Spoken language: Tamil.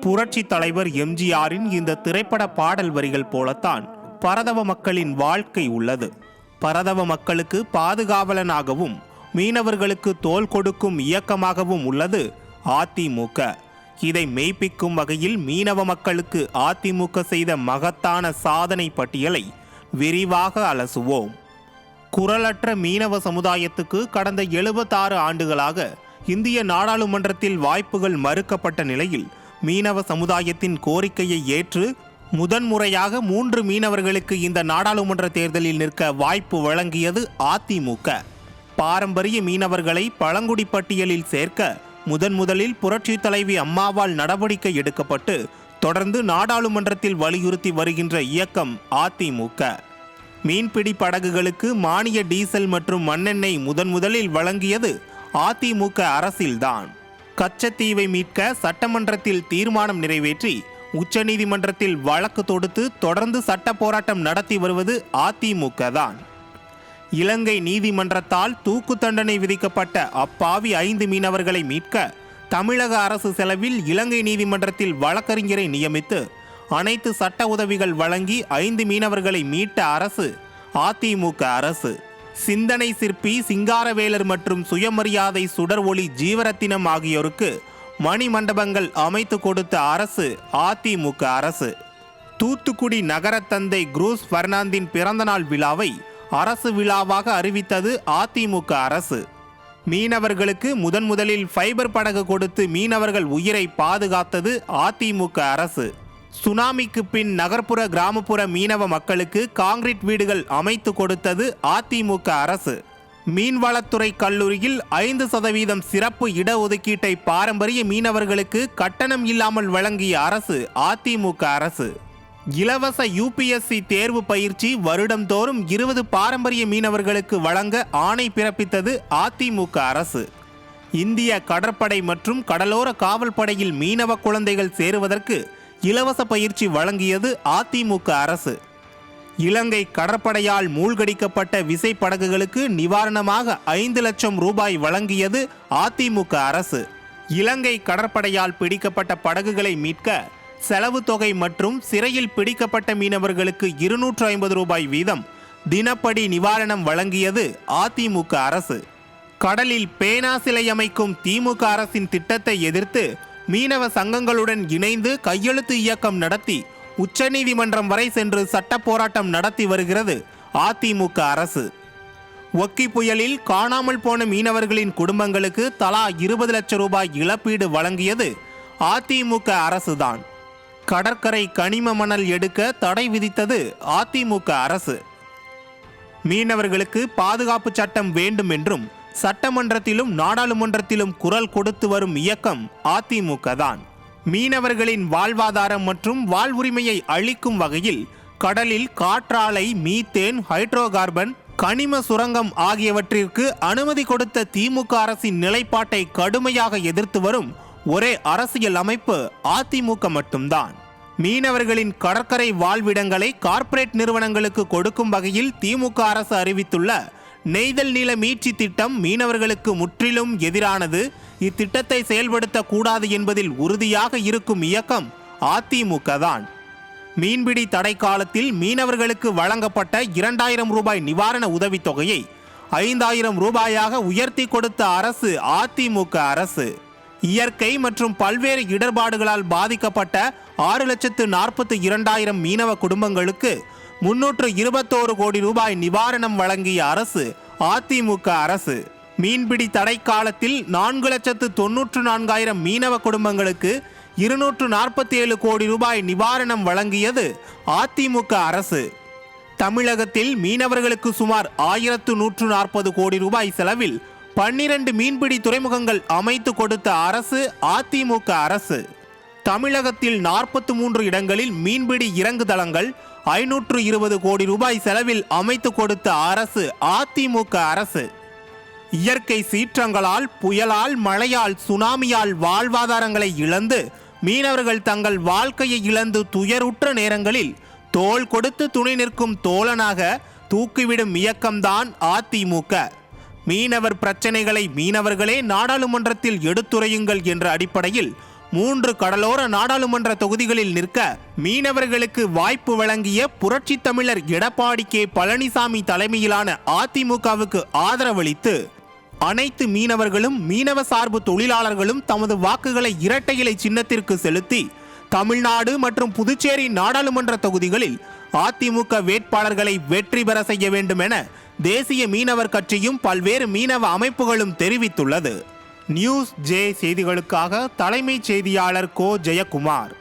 புரட்சி தலைவர் எம்ஜிஆரின் இந்த திரைப்பட பாடல் வரிகள் போலத்தான் பரதவ மக்களின் வாழ்க்கை உள்ளது. பரதவ மக்களுக்கு பாதுகாவலனாகவும் மீனவர்களுக்கு தோல் கொடுக்கும் இயக்கமாகவும் உள்ளது அதிமுக. இதை மெய்ப்பிக்கும் வகையில் மீனவ மக்களுக்கு அதிமுக செய்த மகத்தான சாதனை பட்டியலை விரிவாக அலசுவோம். குரலற்ற மீனவ சமுதாயத்துக்கு கடந்த எழுபத்தாறு ஆண்டுகளாக இந்திய நாடாளுமன்றத்தில் வாய்ப்புகள் மறுக்கப்பட்ட நிலையில் மீனவ சமுதாயத்தின் கோரிக்கையை ஏற்று முதன்முறையாக மூன்று மீனவர்களுக்கு இந்த நாடாளுமன்ற தேர்தலில் நிற்க வாய்ப்பு வழங்கியது அதிமுக. பாரம்பரிய மீனவர்களை பழங்குடி பட்டியலில் சேர்க்க முதன் முதலில் புரட்சி தலைவி அம்மாவால் நடவடிக்கை எடுக்கப்பட்டு தொடர்ந்து நாடாளுமன்றத்தில் வலியுறுத்தி வருகின்ற இயக்கம் அதிமுக. மீன்பிடி படகுகளுக்கு மானிய டீசல் மற்றும் மண்ணெண்ணெய் முதன் முதலில் வழங்கியது அதிமுக அரசில்தான். கச்சத்தீவை மீட்க சட்டமன்றத்தில் தீர்மானம் நிறைவேற்றி உச்சநீதிமன்றத்தில் வழக்கு தொடுத்து தொடர்ந்து சட்ட போராட்டம் நடத்தி வருவது அதிமுக தான் இலங்கை நீதிமன்றத்தால் தூக்கு தண்டனை விதிக்கப்பட்ட அப்பாவி ஐந்து மீனவர்களை மீட்க தமிழக அரசு செலவில் இலங்கை நீதிமன்றத்தில் வழக்கறிஞரை நியமித்து அனைத்து சட்ட உதவிகள் வழங்கி ஐந்து மீனவர்களை மீட்ட அரசு அதிமுக அரசு. சிந்தனை சிற்பி சிங்காரவேலர் மற்றும் சுயமரியாதை சுடர் ஒளி ஜீவரத்தினம் ஆகியோருக்கு மணிமண்டபங்கள் அமைத்து கொடுத்த அரசு அதிமுக அரசு. தூத்துக்குடி நகரத்தந்தை குரூஸ் பெர்னாந்தின் பிறந்தநாள் விழாவை அரசு விழாவாக அறிவித்தது அதிமுக அரசு. மீனவர்களுக்கு முதன் முதலில் ஃபைபர் படகு கொடுத்து மீனவர்கள் உயிரை பாதுகாத்தது அதிமுக அரசு. சுனாமிக்கு பின் நகர்ப்புற கிராமப்புற மீனவ மக்களுக்கு காங்கிரீட் வீடுகள் அமைத்து கொடுத்தது அதிமுக அரசு. மீன்வளத்துறை கல்லூரியில் ஐந்து சதவீதம் சிறப்பு இடஒதுக்கீட்டை பாரம்பரிய மீனவர்களுக்கு கட்டணம் இல்லாமல் வழங்கிய அரசு அதிமுக அரசு. இலவச யூபிஎஸ்சி தேர்வு பயிற்சி வருடம்தோறும் இருபது பாரம்பரிய மீனவர்களுக்கு வழங்க ஆணை பிறப்பித்தது அதிமுக அரசு. இந்திய கடற்படை மற்றும் கடலோர காவல்படையில் மீனவ குழந்தைகள் சேருவதற்கு இலவச பயிற்சி வழங்கியது அதிமுக அரசு. இலங்கை கடற்படையால் மூழ்கடிக்கப்பட்ட விசைப்படகுகளுக்கு நிவாரணமாக ஐந்து லட்சம் ரூபாய் வழங்கியது அதிமுக அரசு. இலங்கை கடற்படையால் பிடிக்கப்பட்ட படகுகளை மீட்க செலவு தொகை மற்றும் சிறையில் பிடிக்கப்பட்ட மீனவர்களுக்கு இருநூற்று ஐம்பது ரூபாய் வீதம் தினப்படி நிவாரணம் வழங்கியது அதிமுக அரசு. கடலில் பேனா சிலை அமைக்கும் திமுக அரசின் திட்டத்தை எதிர்த்து மீனவ சங்கங்களுடன் இணைந்து கையெழுத்து இயக்கம் நடத்தி உச்சநீதிமன்றம் வரை சென்று சட்ட போராட்டம் நடத்தி வருகிறது அதிமுக அரசு. ஒக்கி புயலில் காணாமல் போன மீனவர்களின் குடும்பங்களுக்கு தலா இருபது லட்சம் ரூபாய் இழப்பீடு வழங்கியது அதிமுக அரசுதான். கடற்கரை கனிம மணல் எடுக்க தடை விதித்தது அதிமுக அரசு. மீனவர்களுக்கு பாதுகாப்பு சட்டம் வேண்டும் என்றும் சட்டமன்றத்திலும் நாடாளுமன்றத்திலும் குரல் கொடுத்து வரும் இயக்கம் அதிமுக தான் மீனவர்களின் வாழ்வாதாரம் மற்றும் வாழ்வுரிமையை அளிக்கும் வகையில் கடலில் காற்றாலை மீத்தேன் ஹைட்ரோ கார்பன் கனிம சுரங்கம் ஆகியவற்றிற்கு அனுமதி கொடுத்த திமுக அரசின் நிலைப்பாட்டை கடுமையாக எதிர்த்து வரும் ஒரே அரசியல் அமைப்பு அதிமுக மட்டும்தான். மீனவர்களின் கடற்கரை வாழ்விடங்களை கார்ப்பரேட் நிறுவனங்களுக்கு கொடுக்கும் வகையில் திமுக அரசு அறிவித்துள்ள நெய்தல் நில மீட்சி திட்டம் மீனவர்களுக்கு முற்றிலும் எதிரானது. இத்திட்டத்தை செயல்படுத்தக்கூடாது என்பதில் உறுதியாக இருக்கும் இயக்கம் அதிமுக தான் மீன்பிடி தடை காலத்தில் மீனவர்களுக்கு வழங்கப்பட்ட இரண்டாயிரம் ரூபாய் நிவாரண உதவித்தொகையை ஐந்தாயிரம் ரூபாயாக உயர்த்தி கொடுத்த அரசு அதிமுக அரசு. இயற்கை மற்றும் பல்வேறு இடர்பாடுகளால் பாதிக்கப்பட்ட ஆறு லட்சத்து நாற்பத்தி இரண்டாயிரம் மீனவ குடும்பங்களுக்கு முன்னூற்று இருபத்தோரு கோடி ரூபாய் நிவாரணம் வழங்கிய அரசு அதிமுக அரசு. மீன்பிடி தடை காலத்தில் நான்கு லட்சத்து தொன்னூற்று நான்காயிரம் மீனவ குடும்பங்களுக்கு இருநூற்று நாற்பத்தி ஏழு கோடி ரூபாய் நிவாரணம் வழங்கியது அதிமுக அரசு. தமிழகத்தில் மீனவர்களுக்கு சுமார் ஆயிரத்து நூற்று நாற்பது கோடி ரூபாய் செலவில் பன்னிரண்டு மீன்பிடி துறைமுகங்கள் அமைத்து கொடுத்த அரசு அதிமுக அரசு. தமிழகத்தில் நாற்பத்தி மூன்று இடங்களில் மீன்பிடி இறங்குதளங்கள் ஐநூற்று இருபது கோடி ரூபாய் செலவில் அமைத்து கொடுத்த அரசு அதிமுக அரசு. இயற்கை சீற்றங்களால் புயலால் மழையால் சுனாமியால் வாழ்வாதாரங்களை இழந்து மீனவர்கள் தங்கள் வாழ்க்கையை இழந்து துயருற்ற நேரங்களில் தோல் கொடுத்து துணை நிற்கும் தோழனாக தூக்கிவிடும் இயக்கம்தான் அதிமுக. மீனவர் பிரச்சனைகளை மீனவர்களே நாடாளுமன்றத்தில் எடுத்துரையுங்கள் என்ற அடிப்படையில் மூன்று கடலோர நாடாளுமன்ற தொகுதிகளில் நிற்க மீனவர்களுக்கு வாய்ப்பு வழங்கிய புரட்சி தமிழர் எடப்பாடி கே. பழனிசாமி தலைமையிலான அதிமுகவுக்கு ஆதரவளித்து அனைத்து மீனவர்களும் மீனவ சார்பு தொழிலாளர்களும் தமது வாக்குகளை இரட்டை இலை சின்னத்திற்கு செலுத்தி தமிழ்நாடு மற்றும் புதுச்சேரி நாடாளுமன்ற தொகுதிகளில் அதிமுக வேட்பாளர்களை வெற்றி பெற செய்ய வேண்டும் என தேசிய மீனவர் கட்சியும் பல்வேறு மீனவ அமைப்புகளும் தெரிவித்துள்ளது. நியூஸ் ஜே செய்திகளுக்காக தலைமைச் செய்தியாளர் கோ ஜெயக்குமார்.